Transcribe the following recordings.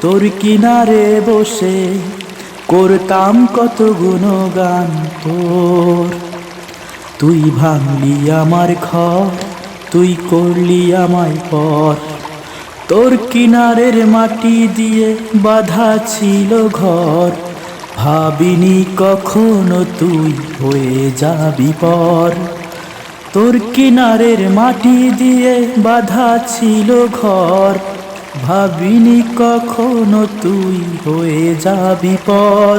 তোর কিনারে বসে করতাম কত গুণগান তোর। তুই ভাঙলি আমার ঘর, তুই করলি আমায় পর। তোর কিনারের মাটি দিয়ে বাধা ছিল ঘর, ভাবিনি কখনো তুই হয়ে যাবি পর। তোর কিনারের মাটি দিয়ে বাধা ছিল ঘর ভাবিনি কখনো তুই হয়ে যাবি পর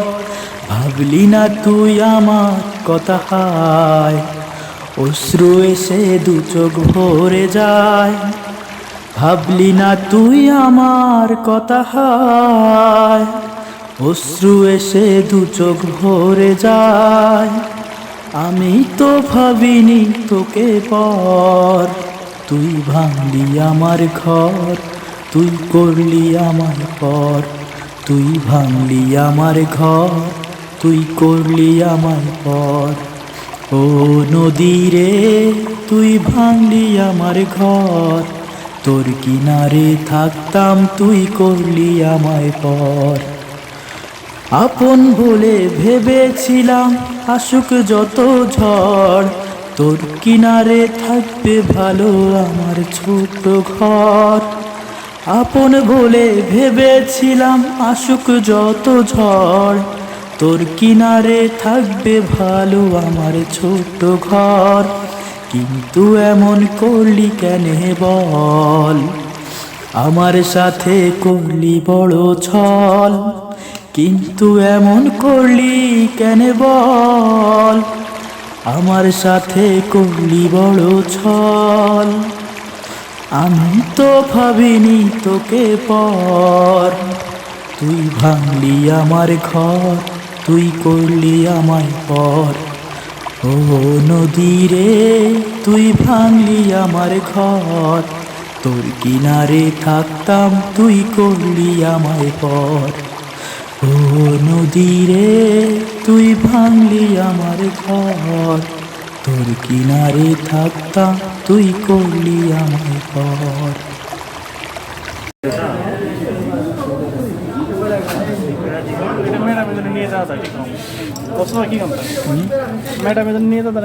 ভাবলি না তুই আমার কথা হায়। অশ্রু এসে দু চোখ ভরে যায়। ভাবলি না তুই আমার কথা হায়। অশ্রু এসে দু চোখ ভরে যায়। আমি তো ভাবিনি তোকে পর। তুই ভাঙলি আমার ঘর। তুই করলি আমার পর, তুই ভাঙলি আমার ঘর, তুই করলি আমার পর। ও নদী রে, তুই ভাঙলি আমার ঘর, তোর কিনারে থাকতাম তুই করলি আমায় পর। আপন বলে ভেবেছিলাম আসুক যত ঝড়, তোর কিনারে থাকবে ভালো আমার ছোট ঘর। আপন বলে ভেবেছিলাম আসুক যত ঝড়। তোর কিনারে থাকবে ভালো আমার ছোট ঘর। কিন্তু এমন করলি কেন বল? আমার সাথে করলি বড় ছল। কিন্তু এমন করলি কেন বল? আমার সাথে করলি বড় ছল। আমি তো ভাবিনি তোকে পর। তুই ভাঙলি আমার ঘর, তুই করলি আমায় পর। ও নদী রে তুই ভাঙলি আমার ঘর। তোর কিনারে থাকতাম, তুই করলি আমায় পর। ও নদী রে তুই ভাঙলি আমার ঘর। তোর কিনারে থাকতাম তুই করলি আমায় পর ম্যাডাম এদের নিয়ে যাওয়া